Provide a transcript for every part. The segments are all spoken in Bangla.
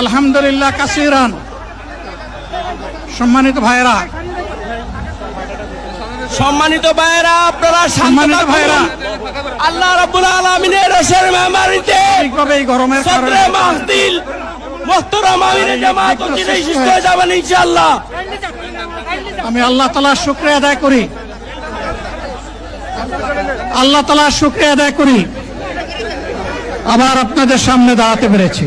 আলহামদুলিল্লাহ কাসিরান। সম্মানিত ভাইরা সম্মানিত ভাইরা আপনারা সম্মানিত। ভাইয়েরা। আল্লাহ রাব্বুল আলামিনের রসের মেহমানিতে ঠিকভাবে এই গরমের কারণে মাহদিল মোহতরম আমিরে জামাত অচিরেই সুস্থ হয়ে যাবেন ইনশাআল্লাহ। আমি আল্লাহ তালার শুক্রিয়া আদায় করি। আল্লাহ তালার শুক্রিয়া আদায় করি। আবার আপনাদের সামনে দাঁড়াতে পেরেছি।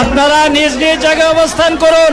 আপনারা নিজ নিজ জায়গায় অবস্থান করুন।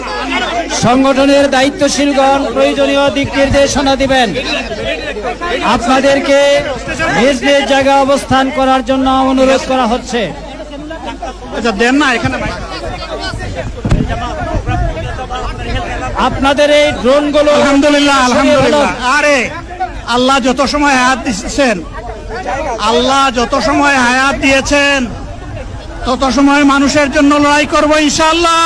সংগঠনের দায়িত্বশীলগণ প্রয়োজনীয় দিক নির্দেশনা দিবেন। আপনাদেরকে নিজ নিজ জায়গায় অবস্থান করার জন্য অনুরোধ করা হচ্ছে। আচ্ছা দেন না এখানে আপনাদের এই ড্রোনগুলো আলহামদুলিল্লাহ আলহামদুলিল্লাহ। আরে আল্লাহ যত সময় হায়াত দিচ্ছেন আল্লাহ যত সময় হায়াত দিয়েছেন তত সময় মানুষের জন্য লড়াই করব ইনশাল্লাহ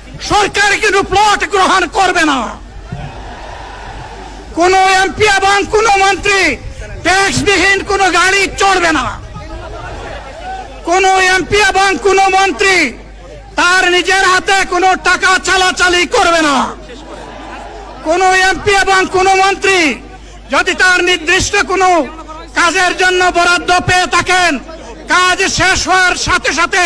সরকার কিন্তু প্লট গ্রহণ করবে না। কোন এমপি এবং কোন মন্ত্রী, ট্যাক্সবিহীন কোন গাড়ি চড়বে না। কোন এমপি এবং কোন মন্ত্রী তার নিজের হাতে কোনো টাকা চালাচালি করবে না। কোন এমপি এবং কোন মন্ত্রী যদি তার নির্দিষ্ট কোনো কাজের জন্য বরাদ্দ পেয়ে থাকেন, কাজ শেষ হওয়ার সাথে সাথে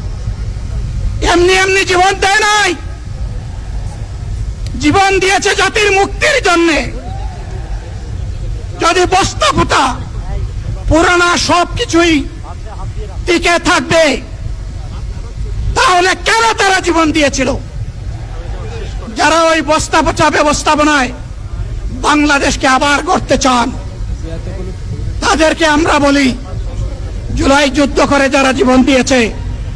এমনি এমনি জীবন দেয় নাই। জীবন দিয়েছে জাতির মুক্তির জন্যে। যদি বস্তা ফুটা পুরানা সব কিছুই টিকে থাকবে, তাহলে কেন তারা জীবন দিয়েছিল? যারা ওই বস্তা পচা ব্যবস্থাপনায় বাংলাদেশকে আবার করতে চান, তাদেরকে আমরা বলি, জুলাই যুদ্ধ করে যারা জীবন দিয়েছে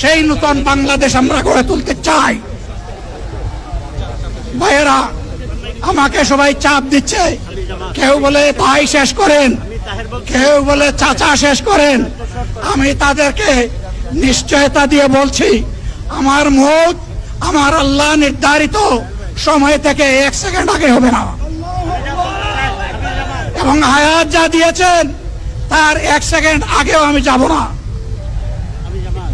সেই নতুন বাংলাদেশ আমরা গড়ে তুলতে চাই। ভাইয়েরা, আমাকে সবাই চাপ দিচ্ছে। কেউ বলে, ভাই, শেষ করেন। কেউ বলে, চাচা, শেষ করেন। আমি তাদেরকে নিশ্চয়তা দিয়ে বলছি, আমার মুখ, আমার আল্লাহ নির্ধারিত সময় থেকে এক সেকেন্ড আগে হবে না। এবং হায়াত যা দিয়েছেন, তার এক সেকেন্ড আগেও আমি যাব না।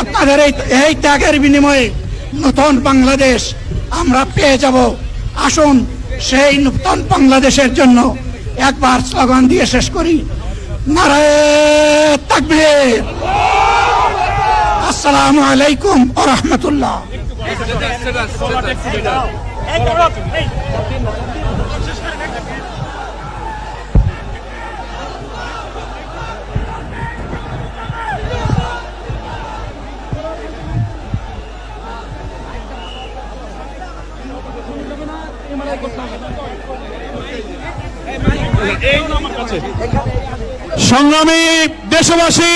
আপনাদের এই এই ত্যাগের বিনিময়ে নতুন বাংলাদেশ আমরা পেয়ে যাব। আসুন সেই নতুন বাংলাদেশের জন্য একবার স্লোগান দিয়ে শেষ করি। নারায় আসসালামু আলাইকুম ও রহমতুল্লাহ। সংগ্রামী দেশবাসী,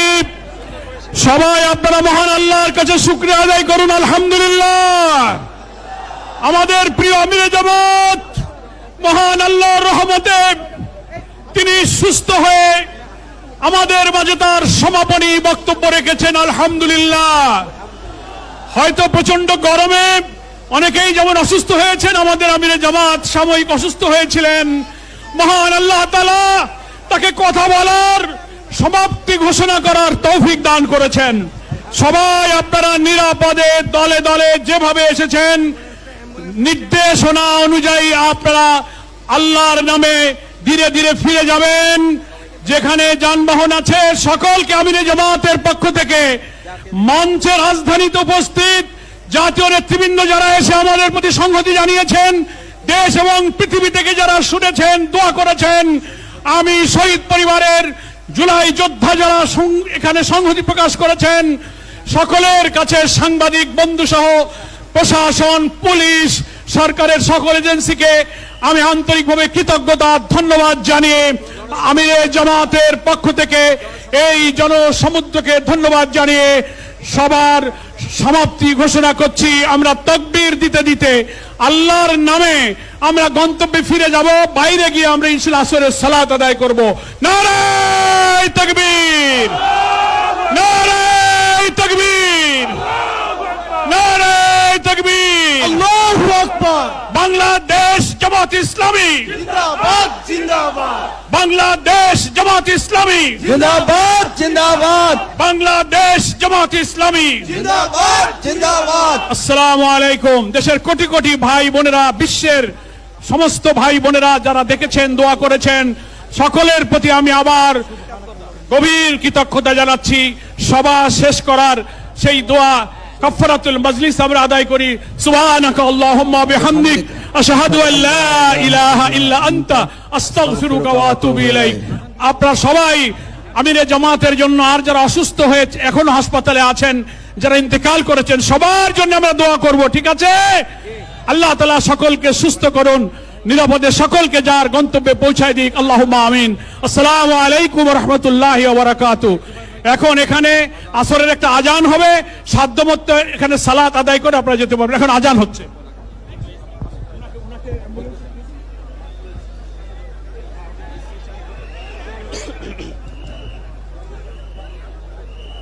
সবাই আপনারা মহান আল্লাহর কাছে শুক্রিয়া আদায় করুন, আলহামদুলিল্লাহ। আমাদের প্রিয় আমিরে জামাত, মহান আল্লাহর রহমতে তিনি সুস্থ হয়ে আমাদের মাঝে তার সমাপনী বক্তব্য রেখেছেন, আলহামদুলিল্লাহ। হয়তো প্রচণ্ড গরমে অনেকেই যেমন অসুস্থ হয়েছেন, আমাদের আমিরে জামাত সাময়িক অসুস্থ হয়েছিলেন। মহান আল্লাহ তালা তাকে কথা বলার সমাপ্তি ঘোষণা করার তৌফিক দান করেছেন। সবাই আপনারা নিরাপদে দলে দলে যেভাবে এসেছেন, নির্দেশনা অনুযায়ী আপনারা আল্লাহর নামে ধীরে ধীরে ফিরে যাবেন। যেখানে যানবাহন আছে, সকলকে আমিরে জামাতের পক্ষ থেকে মঞ্চের রাজধানীতে উপস্থিত জাতীয় নেতৃবৃন্দ যারা এসে আমাদের প্রতি সংহতি জানিয়েছেন, দেশ এবং পৃথিবী থেকে যারা শুনেছেন, দোয়া করেছেন, আমি শহীদ পরিবারের জুলাই যোদ্ধা যারা এখানে সংহতি প্রকাশ করেছেন, সকলের কাছে সাংবাদিক বন্ধু সহ প্রশাসন, পুলিশ, সরকারের সকল এজেন্সিকে আমি আন্তরিকভাবে কৃতজ্ঞতা, ধন্যবাদ জানিয়ে আমি এই জামাতের পক্ষ থেকে এই জনসমুদ্রকে ধন্যবাদ জানিয়ে সবার সমাপ্তি ঘোষণা করছি। আমরা তকবীর দিতে দিতে আল্লাহর নামে আমরা গন্তব্যে ফিরে যাব। বাইরে গিয়ে আমরা ইনশাল আসরের সালাত আদায় করব। নারায় তকবীর! নারায় তকবীর! নারায় তকবীর! আল্লাহু আকবার! বাংলাদেশ জামাত ইসলামী! জিন্দাবাদ জিন্দাবাদ! বাংলাদেশ জামাত ইসলামী! জিন্দাবাদ জিন্দাবাদ! বাংলাদেশ জামাত ইসলামী। আসসালামু আলাইকুম। দেশের কোটি কোটি ভাই বোনেরা বিশ্বের সমস্ত ভাই বোনেরা যারা দেখেছেন দোয়া করেছেন সকলের প্রতি আমি আবার গভীর কৃতজ্ঞতা জানাচ্ছি। সভা শেষ করার সেই দোয়া কাফারাতুল মজলিস আমরা আদায় করি। সুবহানাকা আল্লাহুম্মা বিহামদিক আশহাদু আল লা ইলাহা ইল্লা আনতা আস্তাগফিরুকা ওয়া আতুবু ইলাইক। আপনারা সবাই আমিরে জামাতের জন্য আর যারা অসুস্থ হয়ে এখনও হাসপাতালে আছেন, যারা ইন্তেকাল করেছেন, সবার জন্য আমরা দোয়া করব, ঠিক আছে? আল্লাহ তালা সকলকে সুস্থ করুন, নিরাপদে সকলকে যার গন্তব্যে পৌঁছায় দিক। আল্লাহ আমিন। আসসালামু আলাইকুম রহমতুল্লাহ বারাকাতু। এখন এখানে আসরের একটা আজান হবে, সাধ্যমতো এখানে সালাত আদায় করে আপনারা যেতে পারবেন। এখন আজান হচ্ছে।